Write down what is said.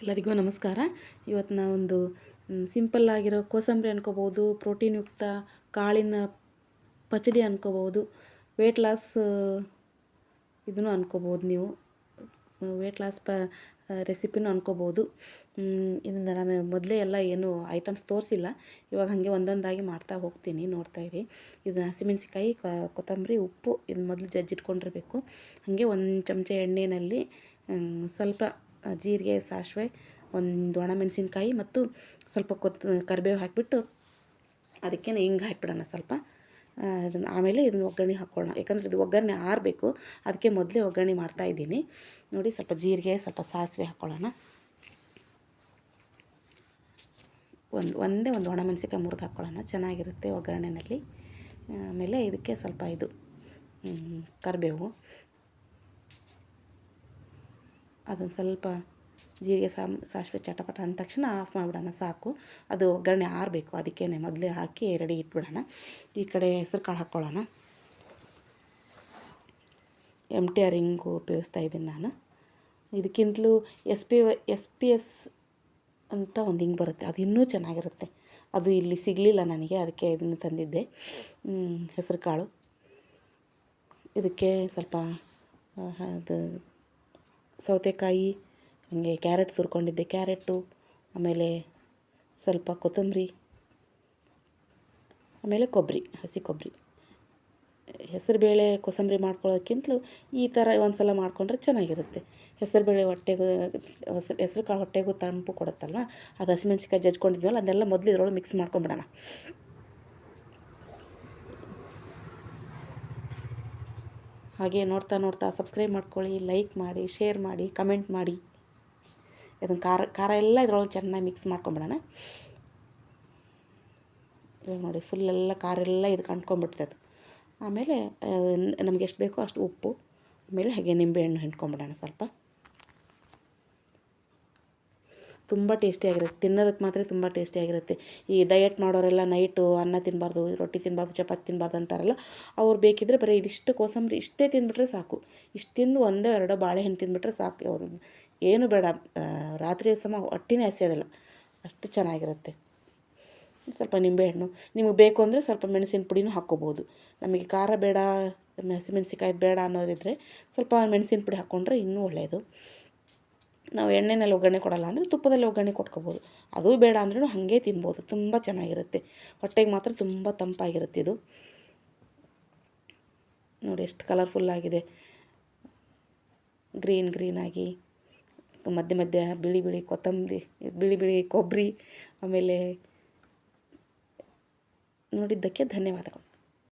ಎಲ್ಲರಿಗೂ ನಮಸ್ಕಾರ. ಇವತ್ತು ನಾವೊಂದು ಸಿಂಪಲ್ ಆಗಿರೋ ಕೋಸಂಬರಿ ಅನ್ಕೋಬೋದು ಪ್ರೋಟೀನ್ ಯುಕ್ತ ಕಾಳಿನ ಪಚಡಿ ಅನ್ಕೋಬೋದು ವೇಟ್ ಲಾಸ್ ಇದನ್ನು ಅನ್ಕೋಬೋದು ನೀವು. ವೇಟ್ ಲಾಸ್ ಪ ರೆಸಿಪಿನೂ ಅನ್ಕೋಬೋದು ಇದನ್ನು ನಾನು ಮೊದಲೇ ಎಲ್ಲ ಏನು ಐಟಮ್ಸ್ ತೋರಿಸಿಲ್ಲ. ಇವಾಗ ಹಾಗೆ ಒಂದೊಂದಾಗಿ ಮಾಡ್ತಾ ಹೋಗ್ತೀನಿ, ನೋಡ್ತಾ ಇರಿ. ಇದು ಹಸಿಮೆಣ್ಸಿಕಾಯಿ ಕೊತ್ತಂಬರಿ, ಉಪ್ಪು ಇದು ಮೊದಲು ಜಜ್ಜಿಟ್ಕೊಂಡಿರಬೇಕು. ಹಾಗೆ ಒಂದು ಚಮಚ ಎಣ್ಣೆಯಲ್ಲಿ ಸ್ವಲ್ಪ ಜೀರಿಗೆ, ಸಾಸಿವೆ, ಒಂದು ಒಣಮೆಣಸಿನ್ಕಾಯಿ ಮತ್ತು ಸ್ವಲ್ಪ ಕೊತ್, ಕರಿಬೇವು ಹಾಕಿಬಿಟ್ಟು ಅದಕ್ಕೆ ಹಿಂಗೆ ಹಾಕಿಬಿಡೋಣ ಸ್ವಲ್ಪ. ಅದನ್ನು ಆಮೇಲೆ ಇದನ್ನು ಒಗ್ಗರಣೆ ಹಾಕ್ಕೊಳ್ಳೋಣ ಯಾಕಂದರೆ ಇದು ಒಗ್ಗರಣೆ ಆರಬೇಕು. ಅದಕ್ಕೆ ಮೊದಲೇ ಒಗ್ಗರಣೆ ಮಾಡ್ತಾಯಿದ್ದೀನಿ ನೋಡಿ, ಸ್ವಲ್ಪ ಜೀರಿಗೆ, ಸ್ವಲ್ಪ ಸಾಸಿವೆ ಹಾಕ್ಕೊಳ್ಳೋಣ ಒಂದು, ಒಂದೇ ಒಂದು ಒಣಮೆಣಸಿನ್ಕಾಯಿ ಮುರಿದು ಹಾಕ್ಕೊಳ್ಳೋಣ ಚೆನ್ನಾಗಿರುತ್ತೆ ಒಗ್ಗರಣೆಯಲ್ಲಿ ಆಮೇಲೆ ಇದಕ್ಕೆ ಸ್ವಲ್ಪ ಇದು ಕರಿಬೇವು. ಅದನ್ನು ಸ್ವಲ್ಪ ಜೀರಿಗೆ ಸಾಮ್ ಸಾಸಿವೆ ಚಟಪಟ ಅಂದ ತಕ್ಷಣ ಆಫ್ ಮಾಡಿಬಿಡೋಣ, ಸಾಕು. ಅದು ಒಗ್ಗರಣೆ ಆರಬೇಕು ಅದಕ್ಕೇ ಮೊದಲೇ ಹಾಕಿ ರೆಡಿ ಇಟ್ಬಿಡೋಣ. ಈ ಕಡೆ ಹೆಸ್ರು ಕಾಳು ಹಾಕ್ಕೊಳ್ಳೋಣ. ಎಂ ಟಿ ಆರ್ ಹಿಂಗು ಉಪಯೋಗಿಸ್ತಾ ಇದ್ದೀನಿ ನಾನು. ಇದಕ್ಕಿಂತಲೂ S P S P S ಅಂತ ಒಂದು ಹಿಂಗೆ ಬರುತ್ತೆ, ಅದು ಇನ್ನೂ ಚೆನ್ನಾಗಿರುತ್ತೆ. ಅದು ಇಲ್ಲಿ ಸಿಗಲಿಲ್ಲ ನನಗೆ, ಅದಕ್ಕೆ ಇದನ್ನು ತಂದಿದ್ದೆ. ಹೆಸರು ಕಾಳು. ಇದಕ್ಕೆ ಸ್ವಲ್ಪ ಅದು ಸೌತೆಕಾಯಿ, ಹಾಗೆ ಕ್ಯಾರೆಟ್ ತುರ್ಕೊಂಡಿದ್ದೆ. ಕ್ಯಾರೆಟು, ಆಮೇಲೆ ಸ್ವಲ್ಪ ಕೊತ್ತಂಬರಿ, ಆಮೇಲೆ ಕೊಬ್ಬರಿ, ಹಸಿ ಕೊಬ್ಬರಿ. ಹೆಸರುಬೇಳೆ ಕೋಸಂಬರಿ ಮಾಡ್ಕೊಳ್ಳೋಕ್ಕಿಂತಲೂ ಈ ಥರ ಒಂದು ಸಲ ಮಾಡಿಕೊಂಡ್ರೆ ಚೆನ್ನಾಗಿರುತ್ತೆ. ಹೆಸರುಬೇಳೆ ಹೊಟ್ಟೆಗೂ ಹೆಸರು ಹೆಸರು ಕಾಳು ಹೊಟ್ಟೆಗೂ ತಂಪು ಕೊಡುತ್ತಲ್ವ? ಅದು ಹಸಿಮೆಣ್ಸಿಕಾಯಿ ಜಜ್ಕೊಂಡಿದ್ವಲ್ಲ ಅದನ್ನೆಲ್ಲ ಮೊದಲು ಇದ್ರೊಳಗೆ ಮಿಕ್ಸ್ ಮಾಡ್ಕೊಂಬಿಡೋಣ. ಹಾಗೆ ನೋಡ್ತಾ ನೋಡ್ತಾ ಸಬ್ಸ್ಕ್ರೈಬ್ ಮಾಡ್ಕೊಳ್ಳಿ ಲೈಕ್ ಮಾಡಿ ಶೇರ್ ಮಾಡಿ ಕಮೆಂಟ್ ಮಾಡಿ. ಇದನ್ನು ಖಾರ ಖಾರ ಎಲ್ಲ ಇದ್ರೊಳಗೆ ಚೆನ್ನಾಗಿ ಮಿಕ್ಸ್ ಮಾಡ್ಕೊಂಬಿಡೋಣ. ಇವಾಗ ನೋಡಿ ಫುಲ್ಲೆಲ್ಲ ಖಾರ ಎಲ್ಲ ಇದು ಕಂಡ್ಕೊಂಡ್ಬಿಡ್ತದೆ ಆಮೇಲೆ ನಮ್ಗೆ ಎಷ್ಟು ಬೇಕೋ ಅಷ್ಟು ಉಪ್ಪು, ಆಮೇಲೆ ಹಾಗೆ ನಿಂಬೆಹಣ್ಣು ಹಿಂಡ್ಕೊಂಬಿಡೋಣ ಸ್ವಲ್ಪ. ತುಂಬ ಟೇಸ್ಟಿಯಾಗಿರುತ್ತೆ ತಿನ್ನೋದಕ್ಕೆ ಮಾತ್ರ ತುಂಬ ಟೇಸ್ಟಿಯಾಗಿರುತ್ತೆ ಈ ಡಯಟ್ ಮಾಡೋರೆಲ್ಲ ನೈಟು ಅನ್ನ ತಿನ್ನಬಾರ್ದು ರೊಟ್ಟಿ ತಿನ್ನಬಾರ್ದು ಚಪಾತಿ ತಿನ್ನಬಾರ್ದು ಅಂತಾರಲ್ಲ, ಅವ್ರು ಬೇಕಿದ್ದರೆ ಬರೀ ಇದಿಷ್ಟು ಕೋಸಂಬರಿ ಇಷ್ಟೇ ತಿಂದುಬಿಟ್ರೆ ಸಾಕು. ಇಷ್ಟು ತಿಂದು ಒಂದೋ ಎರಡೋ ಬಾಳೆಹಣ್ಣು ತಿಂದುಬಿಟ್ರೆ ಸಾಕು. ಅವರು ಏನು ಬೇಡ ರಾತ್ರಿ ಸಮ ಹೊಟ್ಟಿನೇ ಹಸಿಯೋದಿಲ್ಲ. ಅಷ್ಟು ಚೆನ್ನಾಗಿರುತ್ತೆ. ಸ್ವಲ್ಪ ನಿಂಬೆಹಣ್ಣು ನಿಮಗೆ ಬೇಕು ಅಂದರೆ ಸ್ವಲ್ಪ ಮೆಣಸಿನ ಪುಡಿನೂ ಹಾಕ್ಕೋಬೋದು. ನಮಗೆ ಖಾರ ಬೇಡ ಹಸಿಮೆಣ್ಸಿಕಾಯಿ ಬೇಡ ಅನ್ನೋರಿದ್ದರೆ ಸ್ವಲ್ಪ ಮೆಣಸಿನ ಪುಡಿ ಹಾಕ್ಕೊಂಡ್ರೆ ಇನ್ನೂ ಒಳ್ಳೆಯದು ನಾವು ಎಣ್ಣೆನಲ್ಲಿ ಒಗ್ಗರಣೆ ಕೊಡಲ್ಲ ಅಂದರೆ ತುಪ್ಪದಲ್ಲಿ ಒಗ್ಗರಣೆ ಕೊಟ್ಕೋಬೋದು. ಅದು ಬೇಡ ಅಂದ್ರೂ ಹಾಗೆ ತಿನ್ಬೋದು. ತುಂಬ ಚೆನ್ನಾಗಿರುತ್ತೆ. ಹೊಟ್ಟೆಗೆ ಮಾತ್ರ ತುಂಬ ತಂಪಾಗಿರುತ್ತೆ ಇದು. ನೋಡಿ ಎಷ್ಟು ಕಲರ್ಫುಲ್ಲಾಗಿದೆ ಗ್ರೀನ್ ಗ್ರೀನಾಗಿ ಮಧ್ಯೆ ಮಧ್ಯೆ ಬಿಳಿ ಬಿಳಿ ಕೊತ್ತಂಬರಿ, ಬಿಳಿ ಬಿಳಿ ಕೊಬ್ಬರಿ, ಆಮೇಲೆ ನೋಡಿದ್ದಕ್ಕೆ ಧನ್ಯವಾದಗಳು.